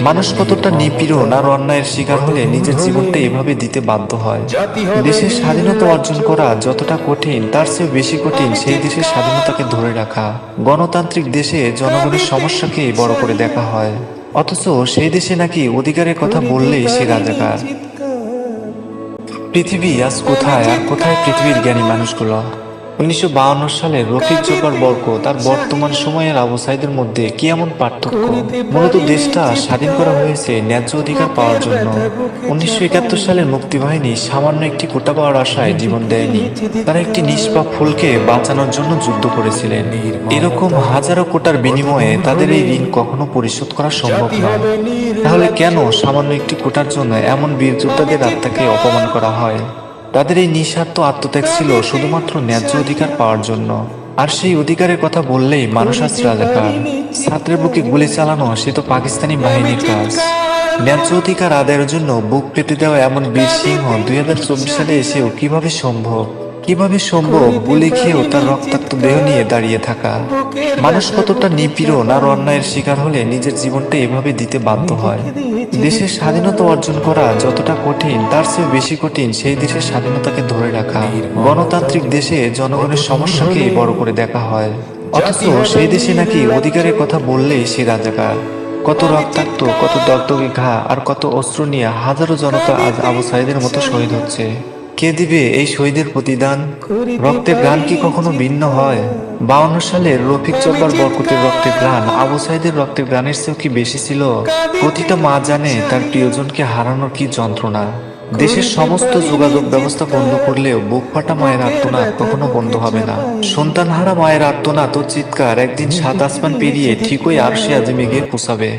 মানুষ কতটা নিপীড়ন আর অন্যায়ের শিকার হলে নিজের জীবনটা এভাবে দিতে বাধ্য হয়? দেশের স্বাধীনতা অর্জন করা যতটা কঠিন তার চেয়ে বেশি কঠিন সেই দেশের স্বাধীনতাকে ধরে রাখা। গণতান্ত্রিক দেশে জনগণের সমস্যাকে বড় করে দেখা হয়। অথচ সেই দেশে নাকি অধিকারের কথা বললেই সে রাজাকার। পৃথিবী আজ কোথায় আর কোথায় পৃথিবীর জ্ঞানী মানুষগুলো? উনিশশো সালের রফিক জোবার বর্ক তার বর্তমান সময়ের অবস্থাদের মধ্যে কি এমন পার্থক্য? মূলত দেশটা স্বাধীন করা হয়েছে ন্যায্য অধিকার পাওয়ার জন্য। উনিশশো একাত্তর সালের মুক্তিবাহিনী সামান্য একটি কোটা পাওয়ার আশায় জীবন দেয়নি। তারা একটি নিষ্পাপ ফুলকে বাঁচানোর জন্য যুদ্ধ করেছিলেন। এরকম হাজারো কোটার বিনিময়ে তাদের এই ঋণ কখনো পরিশোধ করা সম্ভব নয়। তাহলে কেন সামান্য একটি কোটার জন্য এমন বীর যোদ্ধাদের আত্মাকে অপমান করা হয়? তাদের এই নিঃস্বার্থ আত্মত্যাগ ছিল শুধুমাত্র ন্যায্য অধিকার পাওয়ার জন্য। আর সেই অধিকারের কথা বললেই মানুষ রাজাকার ছাত্রের বুকে গুলি চালানো, সে তো পাকিস্তানি বাহিনীর কাজ। ন্যায্য অধিকার আদায়ের জন্য বুক পেতে দেওয়া এমন বীর সিংহ দুই হাজার চব্বিশ সালে এসেও কীভাবে সম্ভব? কীভাবে সম্ভব গুলি খেয়েও তার রক্তাক্ত দেহ নিয়ে দাঁড়িয়ে থাকা? মানুষ কতটা নিপীড়ন আর অন্যায়ের শিকার হলে নিজের জীবনটা এভাবে দিতে বাধ্য হয়? দেশের স্বাধীনতা অর্জন করা যতটা কঠিন, তার চেয়ে বেশি কঠিন সেই দেশের স্বাধীনতাকে ধরে রাখা। গণতান্ত্রিক দেশে জনগণের সমস্যাকে বড় করে দেখা হয়। অথচ সেই দেশে নাকি অধিকারের কথা বললেই সে রাজাকার। কত রক্তাক্ত, কত দগদগে ঘা, আর কত অস্ত্র নিয়ে হাজারো জনতা আজ আবু সাইদের মতো শহীদ হচ্ছে। কে দিবে এই শহীদের প্রতিদান? রক্তের গান কি কখনো ভিন্ন হয়? বাউন্ন সালের রফিক চব্বার বরকতের রক্তের গান আবু সাইদের রক্তের গানের চেয়েও কি বেশি ছিল? প্রতিটা মা জানে তার প্রিয়জনকে হারানোর কি যন্ত্রণা। দেশের সমস্ত যোগাযোগ ব্যবস্থা বন্ধ করলেও বুক ফাটা মায়ের আর্তনাদ কখনো বন্ধ হবে না। সন্তানহারা মায়ের আর্তনাদ ও চিৎকার একদিন সাত আসমান পেরিয়ে ঠিকই আর সে আজিমে গিয়ে পোষাবে।